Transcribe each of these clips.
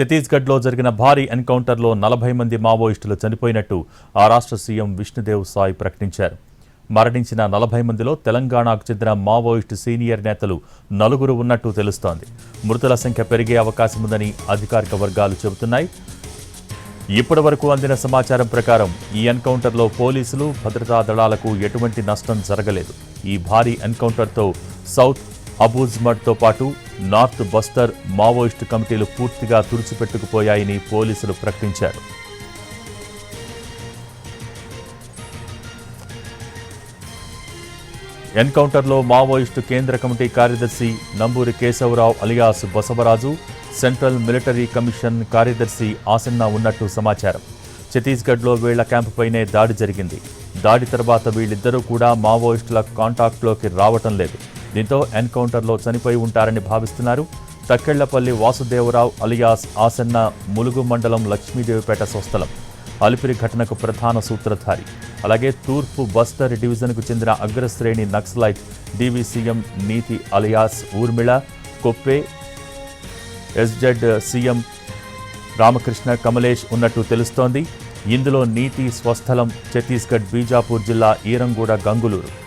ఛత్తీస్గఢ్లో జరిగిన భారీ ఎన్కౌంటర్లో నలభై మంది మావోయిస్టులు చనిపోయినట్టు ఆ రాష్ట్ర సీఎం విష్ణుదేవ్ సాయి ప్రకటించారు. మరణించిన నలభై మందిలో తెలంగాణకు చెందిన మావోయిస్టు సీనియర్ నేతలు నలుగురు ఉన్నట్టు తెలుస్తోంది. మృతుల సంఖ్య పెరిగే అవకాశం ఉందని అధికారిక వర్గాలు చెబుతున్నాయి. ఇప్పటి వరకు అందిన సమాచారం ప్రకారం ఈ ఎన్కౌంటర్లో పోలీసులు భద్రతా దళాలకు ఎటువంటి నష్టం జరగలేదు. ఈ భారీ ఎన్కౌంటర్తో సౌత్ అబూజ్మడ్తో పాటు నార్త్ బస్తర్ మావోయిస్టు కమిటీలు పూర్తిగా తుడిచిపెట్టుకుపోయాయని పోలీసులు ప్రకటించారు. ఎన్కౌంటర్లో మావోయిస్టు కేంద్ర కమిటీ కార్యదర్శి Namburi Keshavarao alias Basavaraju central military commission కార్యదర్శి ఆసన్న ఉన్నట్టు సమాచారం. ఛత్తీస్గఢ్లో వీళ్ళ క్యాంపుపైనే దాడి జరిగింది. దాడి తర్వాత వీళ్ళిద్దరూ కూడా మావోయిస్టుల కాంటాక్ట్లోకి రావటం లేదు. దీంతో ఎన్కౌంటర్లో చనిపోయి ఉంటారని భావిస్తున్నారు. తక్కెళ్ళపల్లి వాసుదేవరావు అలియాస్ ఆసన్న ములుగు మండలం లక్ష్మీదేవిపేట స్వస్థలం. అలిపిరి ఘటనకు ప్రధాన సూత్రధారి. అలాగే తూర్పు బస్తర్ డివిజన్కు చెందిన అగ్రశ్రేణి Naxalite DVCM Neeti alias Urmila కొప్పే SZ CM Ramakrishna Kamlesh ఉన్నట్టు తెలుస్తోంది. ఇందులో నీతి స్వస్థలం ఛత్తీస్గఢ్ బీజాపూర్ జిల్లా ఈరంగూడ గంగులూరు.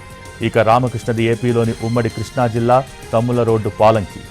ఇక రామకృష్ణది ఏపీలోని ఉమ్మడి కృష్ణా జిల్లా తమ్ముల రోడ్డు పాలంకి.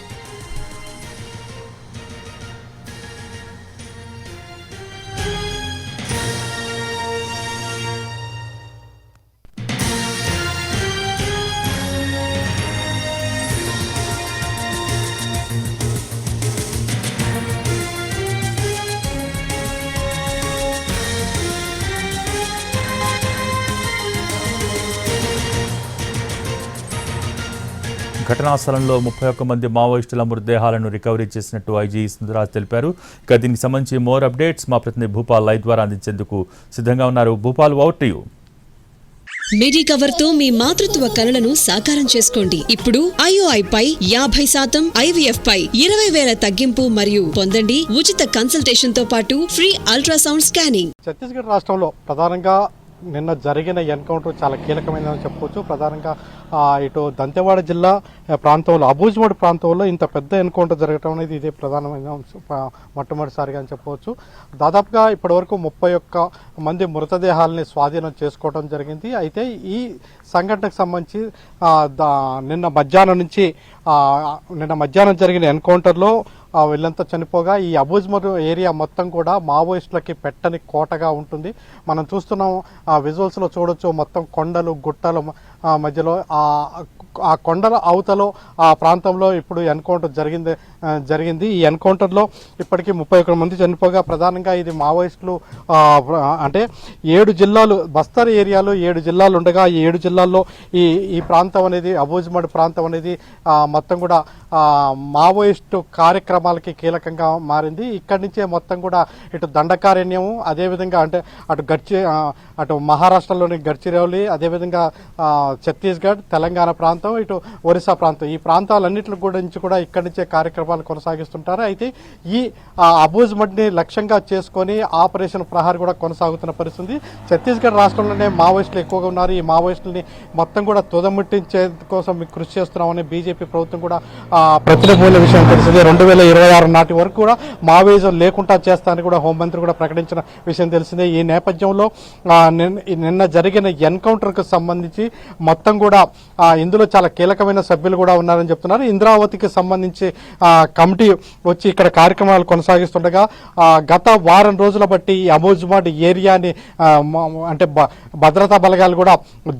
ఘటనా స్థలంలో ముప్పై ఒక్క మంది మావోయిస్టుల మృతదేహాలను రికవరీ చేసినట్టు ఐజీ సుందరాజ్ తెలిపారు. ఇక దీనికి సంబంధించి మోర్ అప్డేట్స్ మా ప్రతినిధి భూపాల్ లైవ్ ద్వారా అందించేందుకు సిద్ధంగా ఉన్నారు. భూపాల్ ఓవర్ టు యూ మిడి కవర్తో మీ మాతృత్వ కలలను సాకారం చేసుకోండి. ఇప్పుడు ఐఓఐ పై యాభై శాతం ఐవీఎఫ్ పై ఇరవై వేల తగ్గింపు మరియు పొందండి ఉచిత కన్సల్టేషన్తో పాటు ఫ్రీ అల్ట్రాసౌండ్ స్కానింగ్. ఛత్తీస్గఢ్ రాష్ట్రంలో ప్రధానంగా నిన్న జరిగిన ఎన్కౌంటర్ చాలా కీలకమైనదని చెప్పవచ్చు ప్రధానంగా ఇటు దంతెవాడ జిల్లా ప్రాంతంలో అబూజ్మడ్ ప్రాంతంలో ఇంత పెద్ద ఎన్కౌంటర్ జరగడం అనేది ఇదే ప్రధానమైన మొట్టమొదటిసారిగా అని చెప్పవచ్చు దాదాపుగా ఇప్పటివరకు ముప్పై ఒక్క మంది మృతదేహాలని స్వాధీనం చేసుకోవడం జరిగింది. అయితే ఈ సంఘటనకు సంబంధించి దా- నిన్న మధ్యాహ్నం నుంచి నిన్న మధ్యాహ్నం జరిగిన ఎన్కౌంటర్లో వీళ్ళంతా చనిపోగా ఈ అబూజ్మర్ ఏరియా మొత్తం కూడా మావోయిస్టులకి పెట్టని కోటగా ఉంటుంది. మనం చూస్తున్నాం ఆ విజువల్స్లో చూడొచ్చు మొత్తం కొండలు గుట్టలు మధ్యలో ఆ ఆ కొండల అవతలో ఆ ప్రాంతంలో ఇప్పుడు ఎన్కౌంటర్ జరిగింది జరిగింది. ఈ ఎన్కౌంటర్లో ఇప్పటికీ ముప్పై ఒకటి మంది చనిపోగా ప్రధానంగా ఇది మావోయిస్టులు అంటే ఏడు జిల్లాలు బస్తర్ ఏరియాలో ఏడు జిల్లాలు ఉండగా ఈ ఏడు జిల్లాల్లో ఈ ఈ ప్రాంతం అనేది అబూజ్మడ్ ప్రాంతం అనేది మొత్తం కూడా మావోయిస్టు కార్యక్రమాలకి కీలకంగా మారింది. ఇక్కడి నుంచే మొత్తం కూడా ఇటు దండకారణ్యము అదేవిధంగా అంటే అటు గడ్చి అటు మహారాష్ట్రలోని గడ్చిరౌలి అదేవిధంగా ఛత్తీస్గఢ్ తెలంగాణ ప్రాంతం ఇటు ఒరిస్సా ప్రాంతం. ఈ ప్రాంతాలన్నింటి గురించి కూడా ఇక్కడి నుంచే కార్యక్రమాలు కొనసాగిస్తుంటారు. అయితే ఈ అబూజ్ మడ్ని లక్ష్యంగా చేసుకొని ఆపరేషన్ ప్రహార్ కూడా కొనసాగుతున్న పరిస్థితి. ఛత్తీస్గఢ్ రాష్ట్రంలోనే మావోయిస్టులు ఎక్కువగా ఉన్నారు. ఈ మావోయిస్టులని మొత్తం కూడా తుదముట్టించే కోసం మీకు కృషి చేస్తున్నామని బీజేపీ ప్రభుత్వం కూడా ప్రతినిధుల విషయం తెలిసింది. రెండు వేల ఇరవై ఆరు నాటి వరకు కూడా మావోయిజం లేకుండా చేస్తానని కూడా హోంమంత్రి కూడా ప్రకటించిన విషయం తెలిసిందే. ఈ నేపథ్యంలో నిన్న జరిగిన ఎన్కౌంటర్కు సంబంధించి మొత్తం కూడా ఇందులో చాలా కీలకమైన సభ్యులు కూడా ఉన్నారని చెప్తున్నారు. ఇంద్రావతికి సంబంధించి కమిటీ వచ్చి ఇక్కడ కార్యక్రమాలు కొనసాగిస్తుండగా గత వారం రోజుల బట్టి ఈ అమోజ్మాడ్ ఏరియాని అంటే భద్రతా బలగాలు కూడా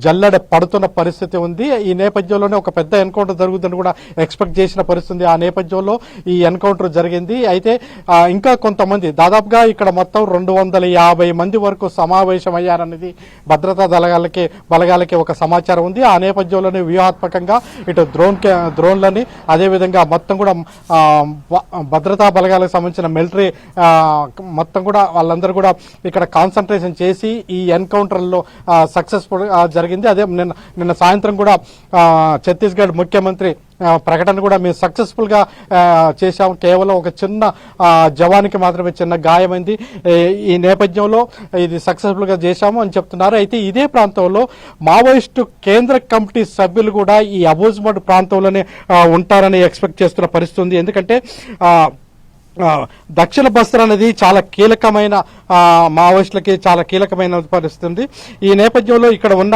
జల్లెడ పడుతున్న పరిస్థితి ఉంది. ఈ నేపథ్యంలోనే ఒక పెద్ద ఎన్కౌంటర్ జరుగుతుందని కూడా ఎక్స్పెక్ట్ చేసిన పరిస్థితి ఆ నేపథ్యంలో ఈ ఎన్కౌంటర్ జరిగింది. అయితే ఇంకా కొంతమంది దాదాపుగా ఇక్కడ మొత్తం రెండు వందల యాభై మంది వరకు సమావేశం అయ్యారనేది భద్రతా దళాలకి బలగాలకి ఒక సమాచారం ఉంది. ఆ నేపథ్యంలోనే వ్యూహాత్మకంగా ఇటు డ్రోన్ డ్రోన్లని అదేవిధంగా మొత్తం కూడా భద్రతా బలగాలకు సంబంధించిన మిలిటరీ మొత్తం కూడా వాళ్ళందరూ కూడా ఇక్కడ కాన్సన్ట్రేషన్ చేసి ఈ ఎన్కౌంటర్లో సక్సెస్ఫుల్ జరిగింది. అదే నిన్న నిన్న సాయంత్రం కూడా ఛత్తీస్గఢ్ ముఖ్యమంత్రి ప్రకటన కూడా మేము సక్సెస్ఫుల్గా చేశాం కేవలం ఒక చిన్న జవానికి మాత్రమే చిన్న గాయమైంది. ఈ నేపథ్యంలో ఇది సక్సెస్ఫుల్గా చేశాము అని చెప్తున్నారు. అయితే ఇదే ప్రాంతంలో మావోయిస్టు కేంద్ర కమిటీ సభ్యులు కూడా ఈ అబూజ్మడ్ ప్రాంతంలోనే ఉంటారని ఎక్స్పెక్ట్ చేస్తున్న పరిస్థితి ఉంది. ఎందుకంటే దక్షిణ బస్తర్ అనేది చాలా కీలకమైన మావోయిస్టులకి చాలా కీలకమైన పరిస్థితి ఉంది. ఈ నేపథ్యంలో ఇక్కడ ఉన్న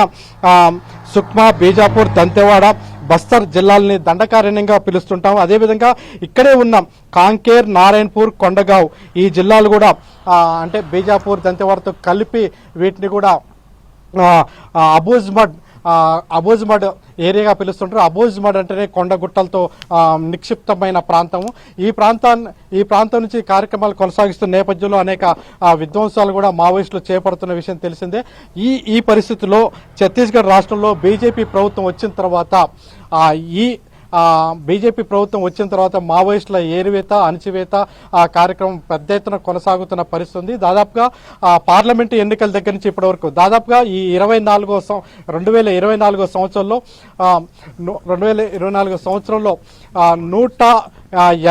సుక్మా బీజాపూర్ దంతెవాడ బస్తర్ జిల్లాల్ని దండకారణ్యంగా పిలుస్తుంటాం. అదేవిధంగా ఇక్కడే ఉన్న కాంకేర్ నారాయణపూర్ కొండగావ్ ఈ జిల్లాలు కూడా అంటే బీజాపూర్ దంతెవాడతో కలిపి వీటిని కూడా అబూజ్మడ్ అబోజ్మడ్ ఏరియాగా పిలుస్తుంటారు. అబోజ్మడ్ అంటేనే కొండ గుట్టలతో నిక్షిప్తమైన ప్రాంతము. ఈ ప్రాంతాన్ని ఈ ప్రాంతం నుంచి కార్యక్రమాలు కొనసాగిస్తున్న నేపథ్యంలో అనేక విధ్వంసాలు కూడా మావోయిస్టులు చేపడుతున్న విషయం తెలిసిందే. ఈ ఈ పరిస్థితిలో ఛత్తీస్గఢ్ రాష్ట్రంలో బీజేపీ ప్రభుత్వం వచ్చిన తర్వాత ఈ బీజేపీ ప్రభుత్వం వచ్చిన తర్వాత మావోయిస్టుల ఏరివేత అణచివేత ఆ కార్యక్రమం పెద్ద ఎత్తున కొనసాగుతున్న పరిస్థితి ఉంది. దాదాపుగా పార్లమెంట్ పార్లమెంటు ఎన్నికల దగ్గర నుంచి ఇప్పటి వరకు దాదాపుగా ఈ ఇరవై నాలుగో సం రెండు వేల ఇరవై నాలుగో సంవత్సరంలో రెండు వేల ఇరవై నాలుగో సంవత్సరంలో నూట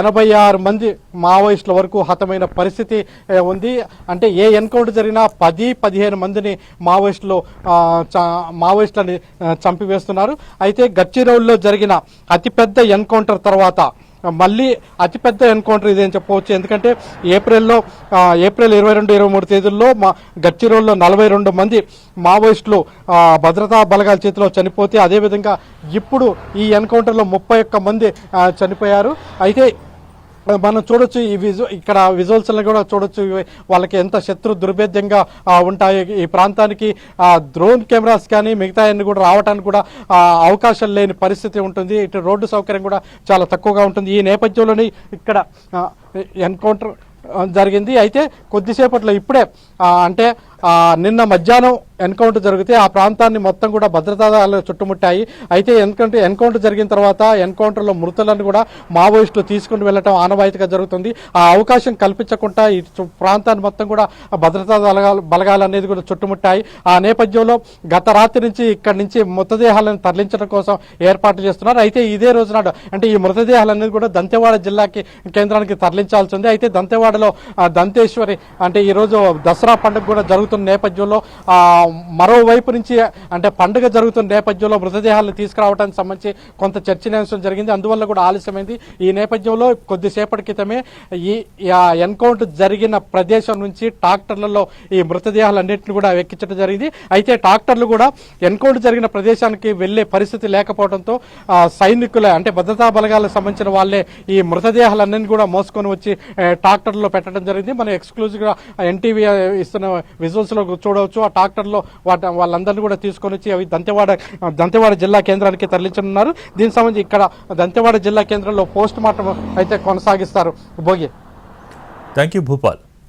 ఎనభై ఆరు మంది మావోయిస్టుల వరకు హతమైన పరిస్థితి ఉంది. అంటే ఏ ఎన్కౌంటర్ జరిగినా పది పదిహేను మందిని మావోయిస్టులు మావోయిస్టులని చంపివేస్తున్నారు. అయితే గచ్చిరౌల్లో జరిగిన అతిపెద్ద ఎన్కౌంటర్ తర్వాత మళ్ళీ అతిపెద్ద ఎన్కౌంటర్ ఇదే అని చెప్పవచ్చు? ఎందుకంటే ఏప్రిల్లో ఏప్రిల్ ఇరవై రెండు ఇరవై మూడు తేదీల్లో మా గచ్చిరోల్లో నలభై రెండు మంది మావోయిస్టులు భద్రతా బలగాల చేతిలో చనిపోతే అదేవిధంగా ఇప్పుడు ఈ ఎన్కౌంటర్లో ముప్పై ఒక్క మంది చనిపోయారు. అయితే మనం చూడొచ్చు ఈ విజు ఇక్కడ విజువల్స్ని కూడా చూడొచ్చు. వాళ్ళకి ఎంత శత్రు దుర్భేద్యంగా ఉంటాయి. ఈ ప్రాంతానికి డ్రోన్ కెమెరాస్ కానీ మిగతా అన్ని కూడా రావడానికి కూడా అవకాశం లేని పరిస్థితి ఉంటుంది. ఇటు రోడ్డు సౌకర్యం కూడా చాలా తక్కువగా ఉంటుంది. ఈ నేపథ్యంలోని ఇక్కడ ఎన్కౌంటర్ జరిగింది. అయితే కొద్దిసేపట్లో ఇప్పుడే అంటే నిన్న మధ్యాహ్నం ఎన్కౌంటర్ జరిగితే ఆ ప్రాంతాన్ని మొత్తం కూడా భద్రతా దళాలు చుట్టుముట్టాయి. అయితే ఎందుకంటే ఎన్కౌంటర్ జరిగిన తర్వాత ఎన్కౌంటర్లో మృతులను కూడా మావోయిస్టులు తీసుకుని వెళ్ళటం ఆనవాయితీగా జరుగుతుంది. ఆ అవకాశం కల్పించకుండా ఈ ప్రాంతాన్ని మొత్తం కూడా భద్రతా బలగాలు బలగాలు అనేది కూడా చుట్టుముట్టాయి. ఆ నేపథ్యంలో గత రాత్రి నుంచి ఇక్కడి నుంచి మృతదేహాలను తరలించడం కోసం ఏర్పాట్లు చేస్తున్నారు. అయితే ఇదే రోజు నాడు అంటే ఈ మృతదేహాలు అనేది కూడా దంతేవాడ జిల్లాకి కేంద్రానికి తరలించాల్సి ఉంది. అయితే దంతేవాడలో దంతేశ్వరి అంటే ఈరోజు దసరా పండుగ కూడా జరుగుతుంది. జరుగుతున్న నేపథ్యంలో మరోవైపు నుంచి అంటే పండుగ జరుగుతున్న నేపథ్యంలో మృతదేహాలను తీసుకురావడానికి సంబంధించి కొంత చర్చనీయాంశం జరిగింది. అందువల్ల కూడా ఆలస్యమైంది. ఈ నేపథ్యంలో కొద్దిసేపటి క్రితమే ఈ ఎన్కౌంటర్ జరిగిన ప్రదేశం నుంచి ట్రాక్టర్లలో ఈ మృతదేహాలన్నింటిని కూడా ఎక్కించడం జరిగింది. అయితే ట్రాక్టర్లు కూడా ఎన్కౌంటర్ జరిగిన ప్రదేశానికి వెళ్ళే పరిస్థితి లేకపోవడంతో సైనికుల అంటే భద్రతా బలగాలకు సంబంధించిన వాళ్ళే ఈ మృతదేహాలన్నీ కూడా మోసుకొని వచ్చి ట్రాక్టర్లో పెట్టడం జరిగింది. మనం ఎక్స్క్లూజివ్గా ఎన్టీవీ ఇస్తున్న విజువల్స్ లో చూడవచ్చు. ఆ ట్రాక్టర్లో వాటి వాళ్ళందరినీ కూడా తీసుకొని వచ్చి అవి దంతెవాడ దంతెవాడ జిల్లా కేంద్రానికి తరలించనున్నారు. దీనికి సంబంధించి ఇక్కడ దంతెవాడ జిల్లా కేంద్రంలో పోస్ట్ మార్టం అయితే కొనసాగిస్తారు. భోగి. Thank you Bhupal